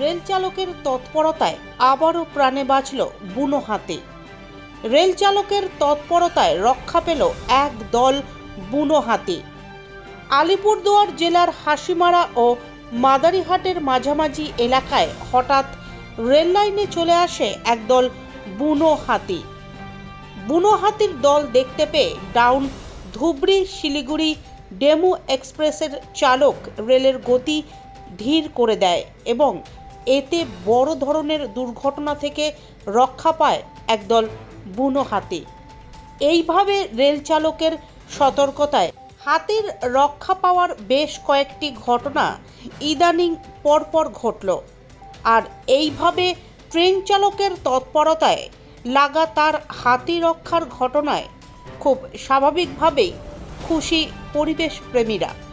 Rail চালকের তৎপরতায় আবারও প্রাণে বাঁচল বুনো হাতি। রেল চালকের তৎপরতায় রক্ষা পেল এক দল বুনো হাতি। আলিপুরদুয়ার জেলার হাসিমারা ও মাদারিহাটের মাঝামাঝি এলাকায় হঠাৎ রেল লাইনে চলে আসে একদল বুনো হাতি। বুনো হাতির দল দেখতে পেয়ে ডাউন ধুবড়ি, শিলিগুড়ি, ডেমু এক্সপ্রেসের চালক রেলের গতি ধীর করে দেয় এবং এতে বড় ধরনের দুর্ঘটনা থেকে রক্ষা পায় একদল বুনো হাতি। এইভাবে রেল চালকের সতর্কতায় হাতির রক্ষা পাওয়ার বেশ কয়েকটি ঘটনা ইদানিং পরপর ঘটল। আর এইভাবে ট্রেন চালকের তৎপরতায় লাগাতার হাতি রক্ষার ঘটনায় খুব স্বাভাবিকভাবেই খুশি পরিবেশ প্রেমীরা